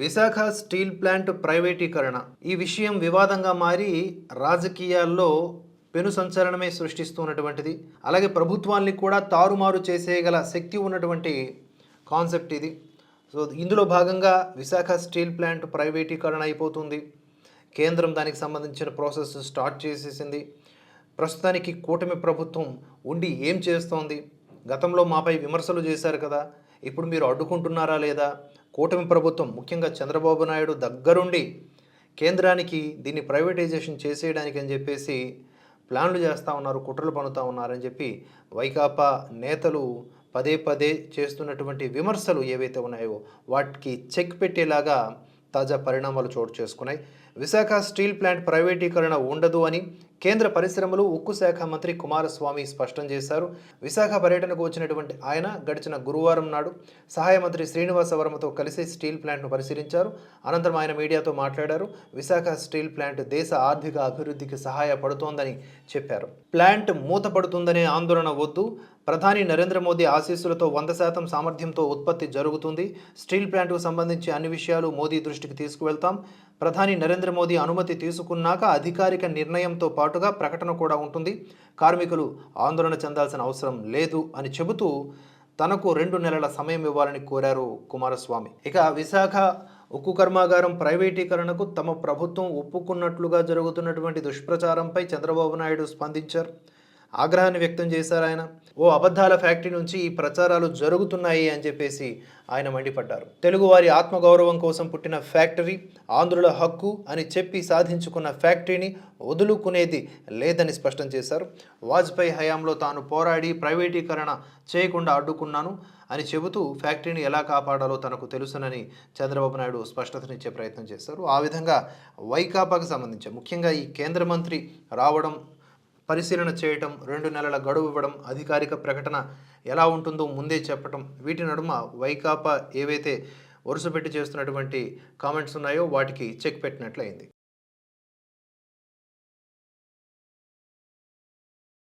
Visakha steel plant ప్రైవేటీకరణ. ఈ విషయం వివాదంగా మారి రాజకీయాల్లో పెను సంచలనమే సృష్టిస్తున్నటువంటిది. అలాగే ప్రభుత్వాన్ని కూడా తారుమారు చేసేయగల శక్తి ఉన్నటువంటి కాన్సెప్ట్ ఇది. సో ఇందులో భాగంగా విశాఖ స్టీల్ ప్లాంట్ ప్రైవేటీకరణ అయిపోతుంది. కేంద్రం దానికి సంబంధించిన ప్రాసెస్ స్టార్ట్ చేసేసింది. ప్రస్తుతానికి కూటమి ప్రభుత్వం ఉండి ఏం చేస్తోంది? గతంలో మాపై విమర్శలు చేశారు కదా. ఇప్పుడు మీరు అడ్డుకుంటున్నారా లేదా? కూటమి ప్రభుత్వం ముఖ్యంగా చంద్రబాబు నాయుడు దగ్గరుండి కేంద్రానికి దీన్ని ప్రైవేటైజేషన్ చేసేయడానికి అని చెప్పేసి ప్లాన్లు చేస్తూ ఉన్నారు కుట్రలు పనుతూ ఉన్నారని చెప్పి వైకాపా నేతలు పదే పదే చేస్తున్నటువంటి విమర్శలు ఏవైతే ఉన్నాయో వాటికి చెక్ పెట్టేలాగా తాజా పరిణామాలు చోటు చేసుకున్నాయి. విశాఖ స్టీల్ ప్లాంట్ ప్రైవేటీకరణ ఉండదు అని కేంద్ర పరిశ్రమలు ఉక్కు శాఖ మంత్రి కుమారస్వామి స్పష్టం చేశారు. విశాఖ పర్యటనకు వచ్చినటువంటి ఆయన గడిచిన గురువారం నాడు సహాయ మంత్రి శ్రీనివాస వర్మతో కలిసి స్టీల్ ప్లాంట్ను పరిశీలించారు. అనంతరం ఆయన మీడియాతో మాట్లాడారు. విశాఖ స్టీల్ ప్లాంట్ దేశ ఆర్థిక అభివృద్ధికి సహాయపడుతోందని చెప్పారు. ప్లాంట్ మూతపడుతుందనే ఆందోళన వద్దు. ప్రధాని నరేంద్ర మోదీ ఆశీస్సులతో వంద శాతం సామర్థ్యంతో ఉత్పత్తి జరుగుతుంది. స్టీల్ ప్లాంట్కు సంబంధించి అన్ని విషయాలు మోదీ దృష్టికి తీసుకువెళ్తాం. ప్రధాని నరేంద్ర మోదీ అనుమతి తీసుకున్నాక అధికారిక నిర్ణయంతో పాటుగా ప్రకటన కూడా ఉంటుంది. కార్మికులు ఆందోళన చెందాల్సిన అవసరం లేదు అని చెబుతూ తనకు రెండు నెలల సమయం ఇవ్వాలని కోరారు కుమారస్వామి. ఇక విశాఖ ఉక్కు కర్మాగారం ప్రైవేటీకరణకు తమ ప్రభుత్వం ఒప్పుకున్నట్లుగా జరుగుతున్నటువంటి దుష్ప్రచారంపై చంద్రబాబు నాయుడు స్పందించారు. ఆగ్రహాన్ని వ్యక్తం చేశారు ఆయన. ఓ అబద్ధాల ఫ్యాక్టరీ నుంచి ఈ ప్రచారాలు జరుగుతున్నాయి అని చెప్పేసి ఆయన మండిపడ్డారు. తెలుగువారి ఆత్మగౌరవం కోసం పుట్టిన ఫ్యాక్టరీ ఆంధ్రుల హక్కు అని చెప్పి సాధించుకున్న ఫ్యాక్టరీని వదులుకునేది లేదని స్పష్టం చేశారు. వాజ్పేయి హయాంలో తాను పోరాడి ప్రైవేటీకరణ చేయకుండా అడ్డుకున్నాను అని చెబుతూ ఫ్యాక్టరీని ఎలా కాపాడాలో తనకు తెలుసునని చంద్రబాబు నాయుడు స్పష్టతనిచ్చే ప్రయత్నం చేశారు. ఆ విధంగా వైకాపాకు సంబంధించి ముఖ్యంగా ఈ కేంద్ర మంత్రి రావడం పరిశీలన చేయటం రెండు నెలల గడువు ఇవ్వడం అధికారిక ప్రకటన ఎలా ఉంటుందో ముందే చెప్పటం వీటి నడుమ వైకాపా ఏవైతే వరుసపెట్టి చేస్తున్నటువంటి కామెంట్స్ ఉన్నాయో వాటికి చెక్ పెట్టినట్లయింది.